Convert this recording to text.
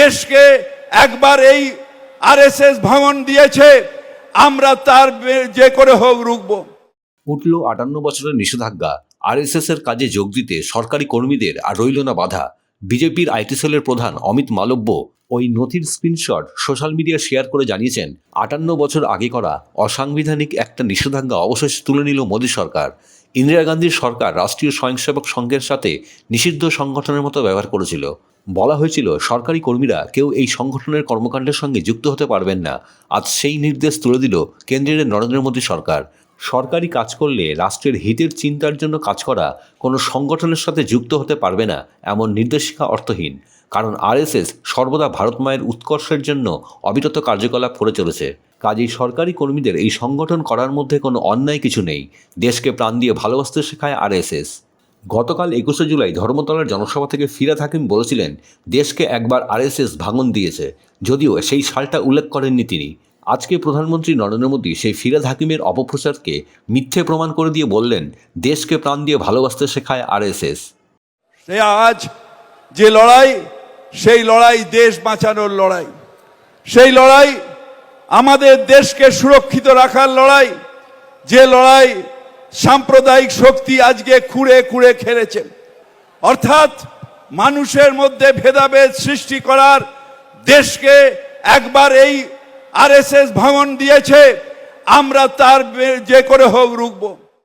দেশকে একবার এই আরএসএস ভাঙন দিয়েছে, আমরা তার যে করে হোক রুখব। উঠল আটান্ন বছরের নিষেধাজ্ঞা। আরএসএস এর কাজে যোগ দিতে সরকারি কর্মীদের আর রইল না বাধা। বিজেপির আইটি সেলের প্রধান অমিত মালব্য ওই নথির স্ক্রিনশট সোশ্যাল মিডিয়া শেয়ার করে জানিয়েছেন, আটান্ন বছর আগে করা অসাংবিধানিক একটা নিষেধাজ্ঞা অবশেষে তুলে নিল মোদী সরকার। ইন্দিরা গান্ধীর সরকার রাষ্ট্রীয় স্বয়ংসেবক সংঘের সাথে নিষিদ্ধ সংগঠনের মতো ব্যবহার করেছিল। বলা হয়েছিল, সরকারি কর্মীরা কেউ এই সংগঠনের কর্মকাণ্ডের সঙ্গে যুক্ত হতে পারবেন না। আজ সেই নির্দেশ তুলে দিল কেন্দ্রের নরেন্দ্র মোদী সরকার। সরকারি কাজ করলে রাষ্ট্রের হিতের চিন্তার জন্য কাজ করা কোনো সংগঠনের সাথে যুক্ত হতে পারবে না এমন নির্দেশিকা অর্থহীন। কারণ আরএসএস সর্বদা ভারত মায়ের উৎকর্ষের জন্য অবিরত কার্যকলাপ করে চলেছে। কাজেই সরকারি কর্মীদের এই সংগঠন করার মধ্যে কোনো অন্যায় কিছু নেই। দেশকে প্রাণ দিয়ে ভালোবাসতে শেখায় আরএসএস। গতকাল একুশে জুলাই ধর্মতলার জনসভা থেকে ফিরাদ হাকিম বলেছিলেন, দেশকে একবার আরএসএস ভাঙন দিয়েছে। যদিও সেই সালটা উল্লেখ করেননি তিনি। আজকে প্রধানমন্ত্রী নরেন্দ্র মোদী সেই ফিরাদ হাকিমের অপপ্রচারকে মিথ্যে প্রমাণ করে দিয়ে বললেন, দেশকে প্রাণ দিয়ে ভালোবাসতে শেখায় আরএসএস। সে আজ যে লড়াই, সেই লড়াই দেশ বাঁচানোর লড়াই। সেই লড়াই, আমাদের দেশকে সুরক্ষিত রাখার লড়াই, যে লড়াই সাম্প্রদায়িক শক্তি আজকে খুঁড়ে খুঁড়ে খেলেছে। অর্থাৎ মানুষের মধ্যে ভেদাভেদ সৃষ্টি করার দেশকে একবার এই আরএসএস ভাঙন দিয়েছে আমরা তার যে করে হোক রুখবো।